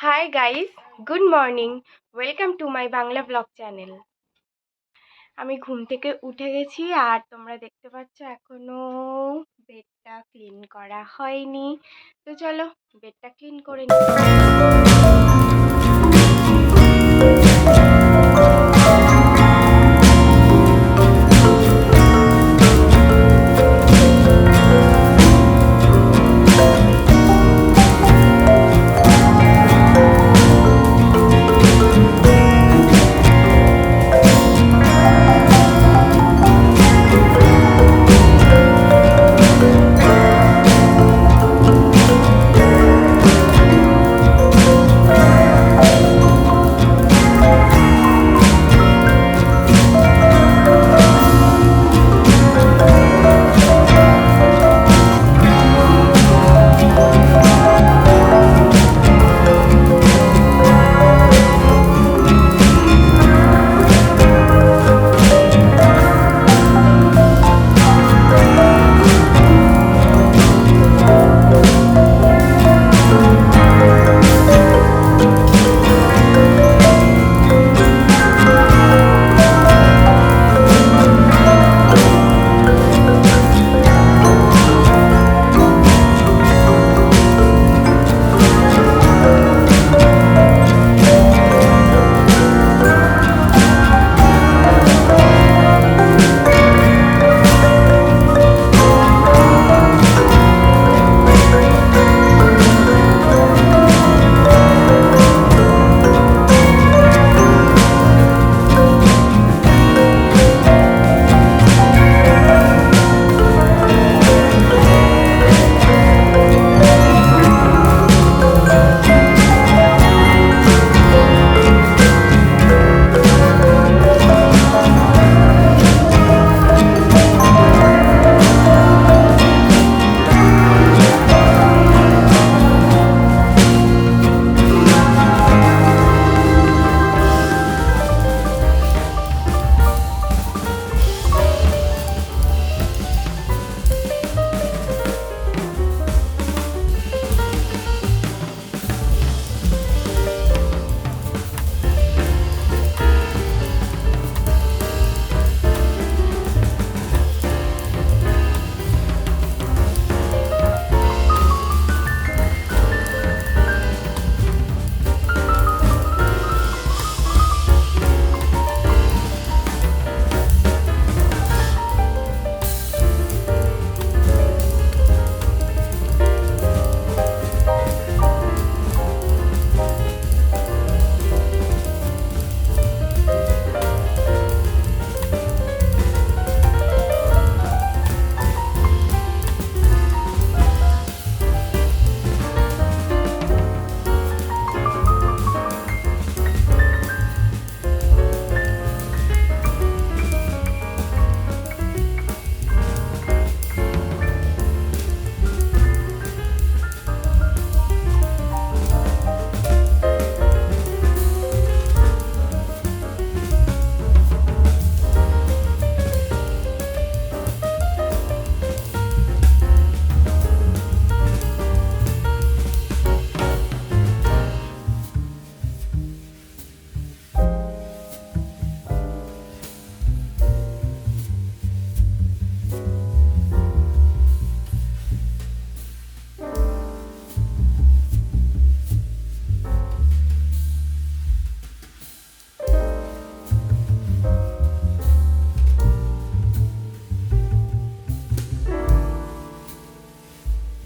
Hi guys good morning welcome to my Bangla blog channel আমি ঘুম থেকে উঠে গেছি আর তোমরা দেখতে পাচ্ছ এখনও বেডটা ক্লিন করা হয়নি। তো চলো, বেডটা ক্লিন করে নিই।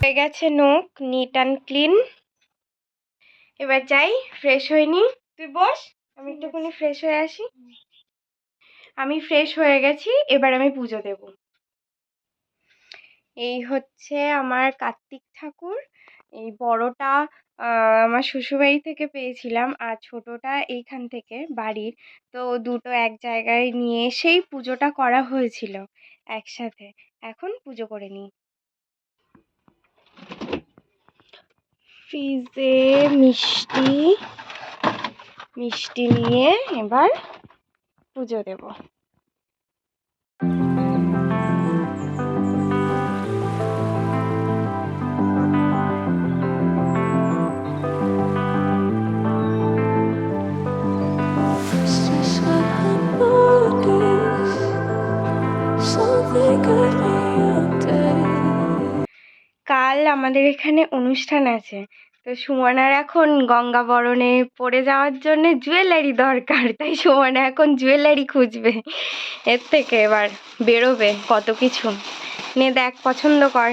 হয়ে গেছে নখ নিট অ্যান্ড ক্লিন। এবার যাই ফ্রেশ হয়ে নি। তুই বস আমি একটুখানি ফ্রেশ হয়ে আসি। আমি ফ্রেশ হয়ে গেছি এবার আমি পুজো দেব। এই হচ্ছে আমার কার্তিক ঠাকুর। এই বড়টা আমার শ্বশুরবাড়ি থেকে পেয়েছিলাম আর ছোটটা এইখান থেকে বাড়ির। তো দুটো এক জায়গায় নিয়ে এসেই পুজোটা করা হয়েছিল একসাথে। এখন পুজো করে নিই ফ্রিজে মিষ্টি মিষ্টি নিয়ে এবার পুজো দেব। আমাদের এখানে অনুষ্ঠান আছে। তো সুমনার এখন গঙ্গা বরণে পড়ে যাওয়ার জন্য জুয়েলারি দরকার। তাই সুমনা এখন জুয়েলারি খুঁজবে। এর থেকে এবার বেরোবে কত কিছু। নে দেখ, পছন্দ কর।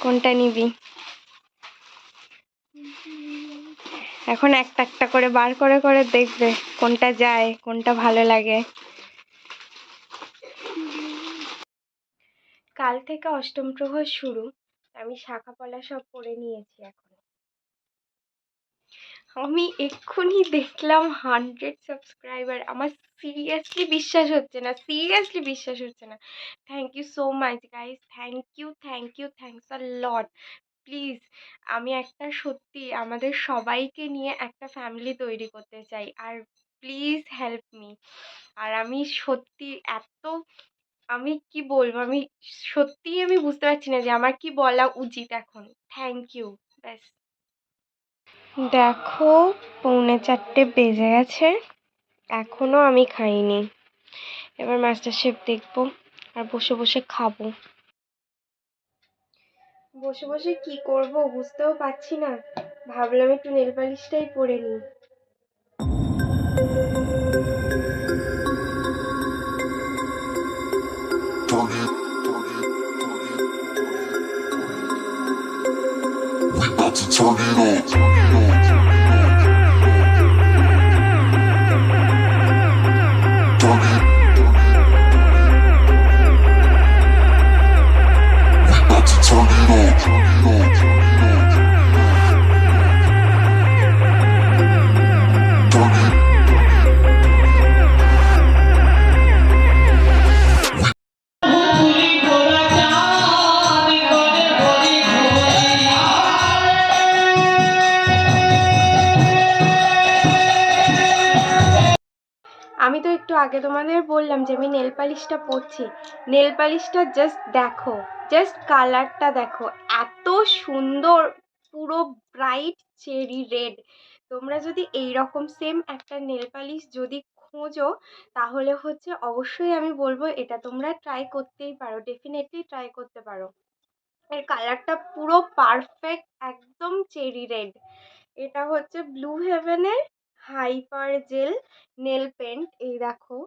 কোনটা নিবি? এখন একটা একটা করে বার করে করে দেখবে কোনটা যায়, কোনটা ভালো লাগে। কাল থেকে অষ্টম প্রহর শুরু। আমি শাখা পলা সব পরে নিয়েছি এখন। আমি এক্ষুনি দেখলাম হান্ড্রেড সাবস্ক্রাইবার আমার সিরিয়াসলি বিশ্বাস হচ্ছে না সিরিয়াসলি বিশ্বাস হচ্ছে না। Thank you so much guys thank you thank you thanks a lot please আমি একটা সত্যি আমাদের সবাইকে নিয়ে একটা ফ্যামিলি তৈরি করতে চাই। আর প্লিজ হেল্প মি আর আমি সত্যি এত আমি কি বলব? আমি সত্যিই আমি বুঝতে পারছি না যে আমার কি বলা উচিত এখন। থ্যাংক ইউ ব্যাস। দেখো, পৌনে চারটে বেজে গেছে। এখনও আমি খাইনি। এবার মাস্টার শেফ দেখব আর বসে বসে খাব। বসে বসে কি করব বুঝতেও পারছি না। ভাবলাম একটু নেল পালিশটাই পরে নিই। turn it up. We about to turn it up. আগে তোমাদের বললাম যে আমি নেল পালিশটা পরছি। নেল পালিশটা জাস্ট দেখো জাস্ট কালারটা দেখো। এত সুন্দর, পুরো ব্রাইট চেরি রেড তোমরা যদি এই রকম সেম একটা নেল পালিশ যদি খোঁজো, তাহলে হচ্ছে অবশ্যই আমি বলব এটা তোমরা ট্রাই করতেই পারো ডেফিনেটলি ট্রাই করতে পারো। এর কালারটা পুরো পারফেক্ট একদম চেরি রেড এটা হচ্ছে ব্লু হেভেনের হাইপার জেল নেল পেন্ট, এই দেখো।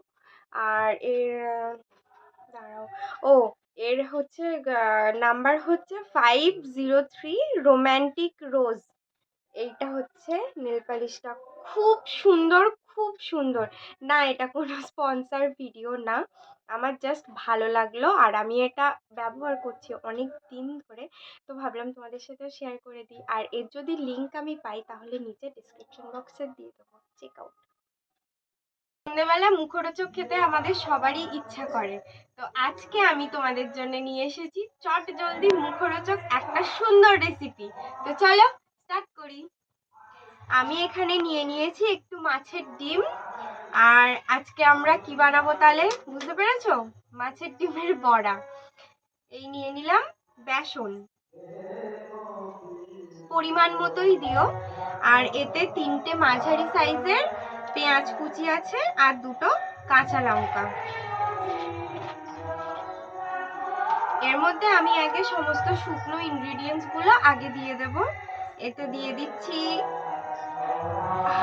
আর এর, দাঁড়াও। ও, এর হচ্ছে নাম্বার হচ্ছে five zero three romantic rose এইটা হচ্ছে নেল পালিশটা খুব সুন্দর খুব সুন্দর। না, এটা কোনো স্পন্সার ভিডিও না। আমার জাস্ট ভালো লাগল আর আমি এটা ব্যবহার করছি অনেক দিন ধরে। তো ভাবলাম তোমাদের সাথে শেয়ার করে দিই। আর এর যদি লিঙ্ক আমি পাই তাহলে নিচে ডিসক্রিপশন বক্সে দিয়ে দেবো। চেক আউট সন্ধ্যেবেলা মুখরোচক খেতে আমাদের সবারই ইচ্ছা করে। তো আজকে আমি তোমাদের জন্য নিয়ে এসেছি চট জলদি মুখরোচক একটা সুন্দর রেসিপি তো চলো স্টার্ট করি। আমি এখানে নিয়ে নিয়েছি একটু মাছের ডিম। আর আজকে আমরা কি বানাবো তাহলে? বুঝতে পেরেছ? মাছের ডিমের বড়া। এই নিয়ে নিলাম বেসন। পরিমাণ মতোই দিও। আর এতে তিনটে মাঝারি সাইজের পেঁয়াজ কুচি আছে আর দুটো কাঁচা লঙ্কা। এর মধ্যে আমি আগে সমস্ত শুকনো ইনগ্রিডিয়েন্টসগুলো আগে দিয়ে দেব। এতে দিয়ে দিচ্ছি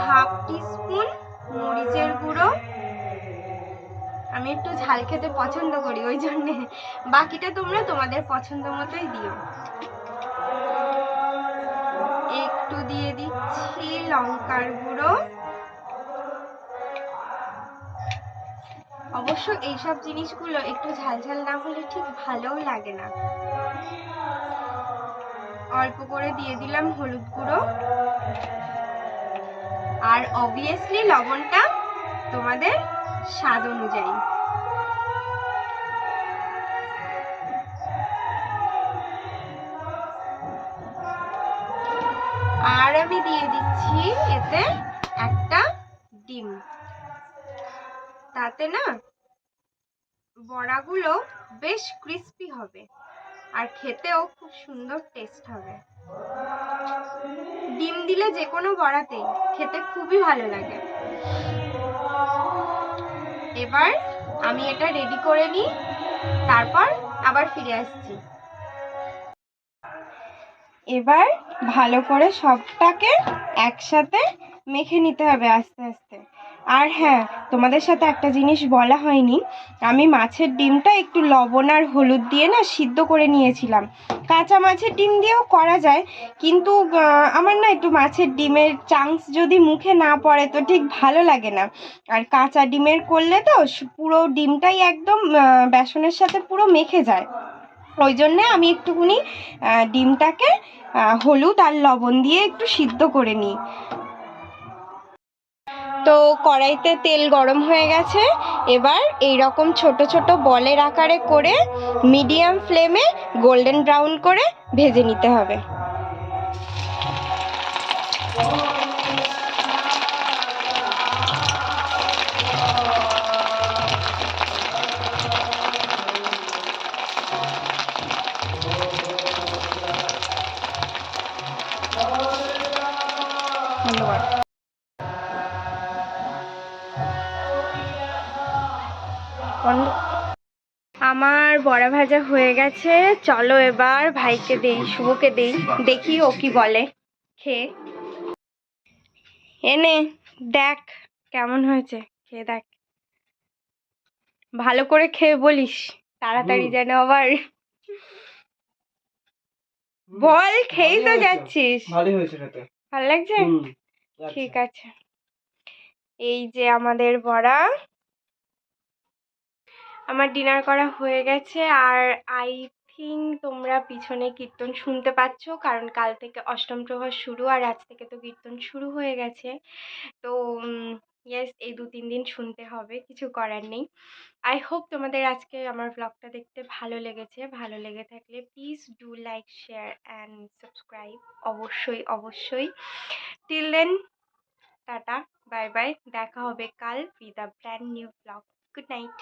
হাফ টিস্পুন মরিচের গুঁড়ো। আমি একটু ঝাল খেতে পছন্দ করি, ওই জন্যে। বাকিটা তোমরা তোমাদের পছন্দ মতোই দিও। একটু দিয়ে দিচ্ছি লঙ্কার গুঁড়ো। অবশ্য এইসব জিনিসগুলো একটু ঝাল ঝাল না হলে ঠিক ভালোও লাগে না। অল্প করে দিয়ে দিলাম হলুদ গুঁড়ো। আর অবভিয়াসলি লবণটা তোমাদের স্বাদ অনুযায়ী। আর আমি দিয়ে দিচ্ছি এতে একটা ডিম। তাতে না বড়াগুলো বেশ ক্রিস্পি হবে আর খেতেও খুব সুন্দর টেস্ট হবে। ডিম দিলে যে কোনো বড়াতেই খেতে খুবই ভালো লাগে। এবার আমি এটা রেডি করে নিই, তারপর আবার ফিরে আসছি। এবার ভালো করে সবটাকে একসাথে মেখে নিতে হবে আস্তে আস্তে। আর হ্যাঁ তোমাদের সাথে একটা জিনিস বলা হয়নি। আমি মাছের ডিমটা একটু লবণ আর হলুদ দিয়ে না সিদ্ধ করে নিয়েছিলাম। কাঁচা মাছের ডিম দিয়েও করা যায়, কিন্তু আমার না একটু মাছের ডিমের চাংস যদি মুখে না পড়ে তো ঠিক ভালো লাগে না। আর কাঁচা ডিমের করলে তো পুরো ডিমটাই একদম বেসনের সাথে পুরো মেখে যায়। ওই জন্যে আমি একটুখানি ডিমটাকে হলুদ আর লবণ দিয়ে একটু সিদ্ধ করে নিই। তো কড়াইতে তেল গরম হয়ে গেছে। এবার এই রকম ছোট ছোট বলের আকারে করে মিডিয়াম ফ্লেমে গোল্ডেন ব্রাউন করে ভেজে নিতে হবে। আমার বড়া ভাজা হয়ে গেছে। চলো এবার ভাইকে দেই শুভকে দেই। দেখি ও কি বলে। খেয়ে এনে দেখ কেমন হয়েছে। খেয়ে দেখ। ভালো করে খেয়ে বলিস তাড়াতাড়ি যেন আবার। বল খেয়েই তো যাচ্ছিস। ভালোই হয়েছে খেতে। ভালো লাগছে? আচ্ছা। ঠিক আছে। এই যে আমাদের বড়া। আমার ডিনার করা হয়ে গেছে আর আই থিঙ্ক তোমরা পিছনে কীর্তন শুনতে পাচ্ছ, কারণ কাল থেকে অষ্টম প্রহর শুরু আর আজ থেকে তো কীর্তন শুরু হয়ে গেছে। তো ইয়েস এই দু তিন দিন শুনতে হবে, কিছু করার নেই। আই হোপ তোমাদের আজকে আমার ব্লগটা দেখতে ভালো লেগেছে। ভালো লেগে থাকলে please do like share and subscribe অবশ্যই অবশ্যই। Till then tata bye bye দেখা হবে কাল with a brand new blog good night